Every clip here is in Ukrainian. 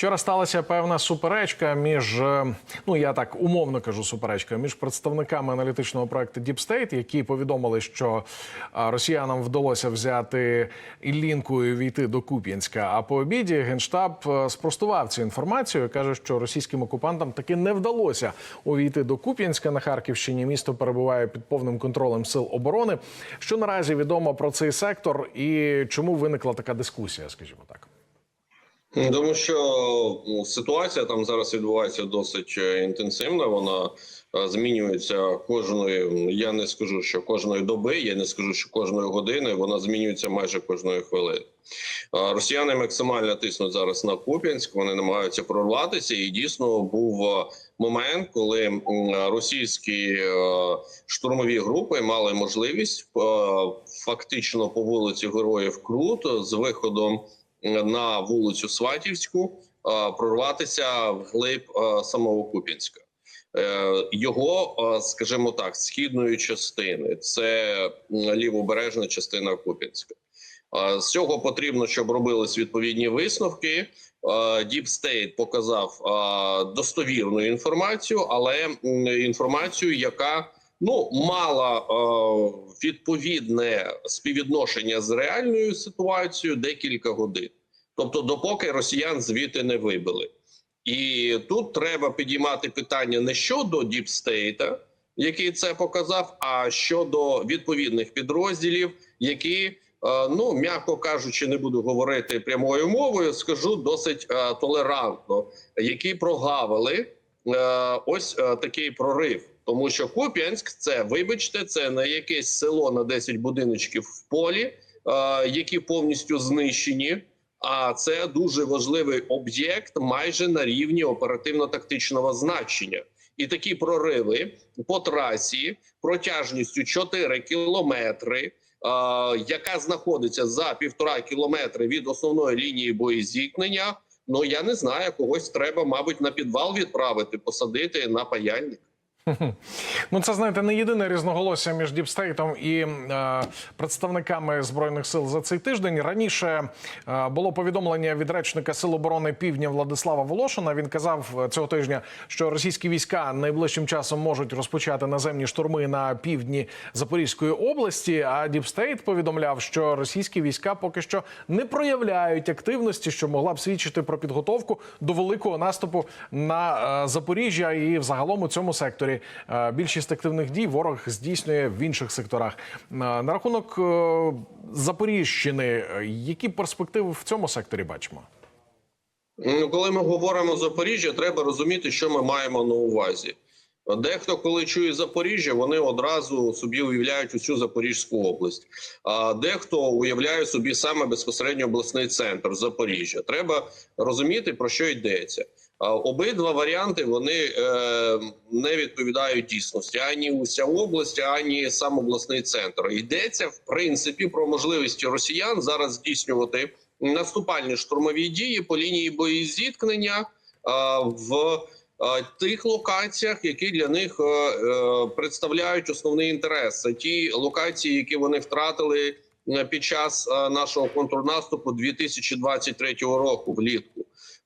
Вчора сталася певна суперечка між е, ну я так умовно кажу, суперечка між представниками аналітичного проекту Deep State, які повідомили, що росіянам вдалося взяти Іллінку і війти до Куп'янська. А по обіді генштаб е, спростував цю інформацію. каже, що російським окупантам таки не вдалося увійти до Куп'янська на Харківщині. Місто перебуває під повним контролем сил оборони. Що наразі відомо про цей сектор і чому виникла така дискусія, скажімо так. Тому що ну, ситуація там зараз відбувається досить е, інтенсивна. Вона е, змінюється кожної. Я не скажу, що кожної доби, я не скажу, що кожної години. Вона змінюється майже кожної хвилини. Е, Росіяни максимально тиснуть зараз на Куп'янськ. Вони намагаються прорватися, і дійсно був момент, коли російські штурмові групи мали можливість фактично по вулиці Героїв Крут з виходом на вулицю Сватівську е, прорватися вглиб е, самого Куп'янська. Е, Його, скажімо так, східної частини це лівобережна частина Куп'янська. З цього потрібно, щоб робились відповідні висновки. State показав достовірну інформацію, але інформацію, яка ну мала е, відповідне співвідношення з реальною ситуацією декілька годин. Тобто, допоки росіян звідти не вибили. І тут треба підіймати питання не щодо діпстейта, який це показав, а щодо відповідних підрозділів, які, е, ну м'яко кажучи, не буду говорити прямою мовою, скажу досить е, толерантно, які прогавили е, ось такий прорив. Тому що Куп'янськ це, вибачте, це не якесь село на 10 будиночків в полі, е, які повністю знищені. А це дуже важливий об'єкт, майже на рівні оперативно-тактичного значення. І такі прориви по трасі протяжністю 4 кілометри, е, яка знаходиться за півтора кілометри від основної лінії боєзіткнення. Ну я не знаю, когось треба, мабуть, на підвал відправити, посадити на паяльник. Ну, це знаєте, не єдине різноголосся між Діпстейтом і е, представниками збройних сил за цей тиждень. Раніше е, було повідомлення від речника Сил оборони Півдня Владислава Волошина. Він казав е, цього тижня, що російські війська найближчим часом можуть розпочати наземні штурми на півдні Запорізької області. А Діпстейт повідомляв, що російські війська поки що не проявляють активності, що могла б свідчити про підготовку до великого наступу на е, Запоріжжя і взагалом у цьому секторі. Е, Більшість активних дій ворог здійснює в інших секторах. Е, На рахунок е, Запоріжщини, е, які перспективи в цьому секторі бачимо? Ну, коли ми говоримо Запоріжжя, треба розуміти, що ми маємо на увазі. Дехто, коли чує Запоріжжя, вони одразу собі уявляють усю Запорізьку область. А дехто уявляє собі саме безпосередньо обласний центр Запоріжжя. Треба розуміти про що йдеться. Обидва варіанти вони е, не відповідають дійсності ані уся область, ані сам обласний центр. Йдеться в принципі про можливості росіян зараз здійснювати наступальні штурмові дії по лінії боєзіткнення а, в тих локаціях, які для них е, е, представляють основний інтерес. Це ті локації, які вони втратили е, під час е, нашого контрнаступу 2023 року влітку.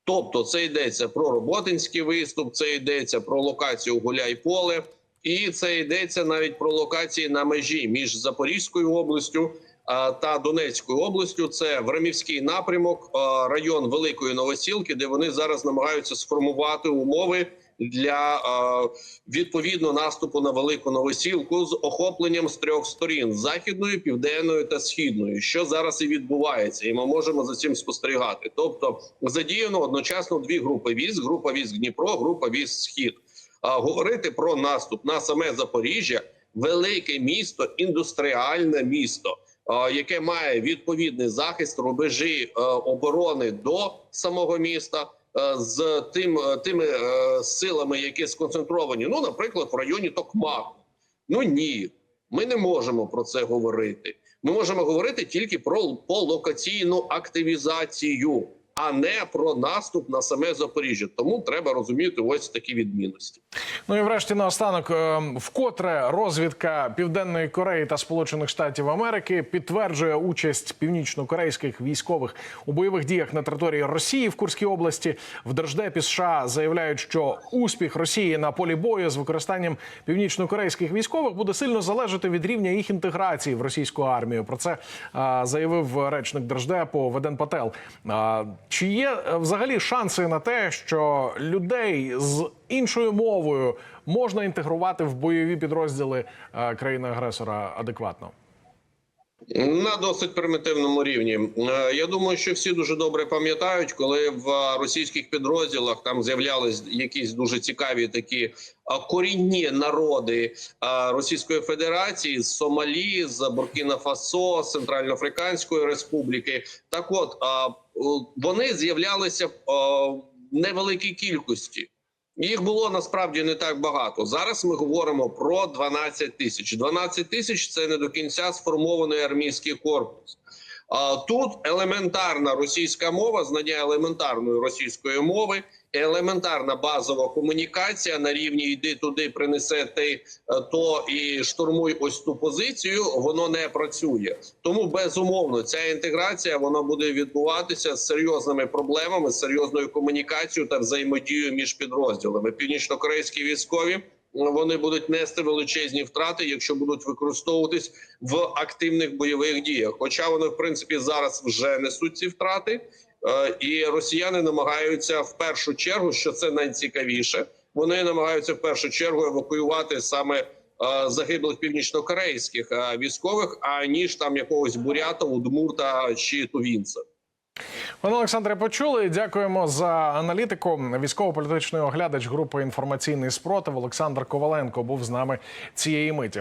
Тобто, це йдеться про роботинський виступ, це йдеться про локацію Гуляй-Поле, і це йдеться навіть про локації на межі між Запорізькою областю та Донецькою областю. Це Врамівський напрямок, район Великої Новосілки, де вони зараз намагаються сформувати умови для а, відповідно наступу на велику новосілку з охопленням з трьох сторін: західної, південної та східної, що зараз і відбувається, і ми можемо за цим спостерігати. Тобто задіяно одночасно дві групи військ: група військ Дніпро, група військ Схід. А говорити про наступ на саме Запоріжжя, велике місто, індустріальне місто. Яке має відповідний захист рубежі е, оборони до самого міста е, з тим е, тими е, силами, які сконцентровані, ну наприклад, в районі Токмаку. Ну ні, ми не можемо про це говорити. Ми можемо говорити тільки про по локаційну активізацію. А не про наступ на саме Запоріжжя. Тому треба розуміти ось такі відмінності. Ну і врешті наостанок, е, вкотре розвідка Південної Кореї та Сполучених Штатів Америки підтверджує участь північно-корейських військових у бойових діях на території Росії в Курській області. В Держдепі США заявляють, що успіх Росії на полі бою з використанням північно-корейських військових буде сильно залежати від рівня їх інтеграції в російську армію. Про це е, заявив речник Держдепу Веден Пател. Е, Чи є е, взагалі шанси на те, що людей з іншою мовою можна інтегрувати в бойові підрозділи е, країни-агресора адекватно? На досить примітивному рівні. Е, Я думаю, що всі дуже добре пам'ятають, коли в російських підрозділах там з'являлись якісь дуже цікаві такі корінні народи е, Російської Федерації з Сомалі, з Буркіна Фасо, з Центральноафриканської Республіки. Так, от е, вони з'являлися в невеликій кількості. Їх було насправді не так багато. Зараз ми говоримо про 12 тисяч. 12 тисяч це не до кінця сформований армійський корпус. Тут елементарна російська мова, знання елементарної російської мови, елементарна базова комунікація на рівні йди туди, принесе ти е, то і штурмуй ось ту позицію. Воно не працює. Тому безумовно ця інтеграція вона буде відбуватися з серйозними проблемами, з серйозною комунікацією та взаємодією між підрозділами. Північно-корейські військові вони будуть нести величезні втрати, якщо будуть використовуватись в активних бойових діях. Хоча вони, в принципі, зараз вже несуть ці втрати, Е, і росіяни намагаються в першу чергу, що це найцікавіше. Вони намагаються в першу чергу евакуювати саме е, загиблих північнокорейських е, військових, аніж там якогось бурята, удмурта чи тувінця. Пане Олександре, почули. Дякуємо за аналітику. Військово-політичний оглядач групи інформаційний спротив Олександр Коваленко був з нами цієї миті.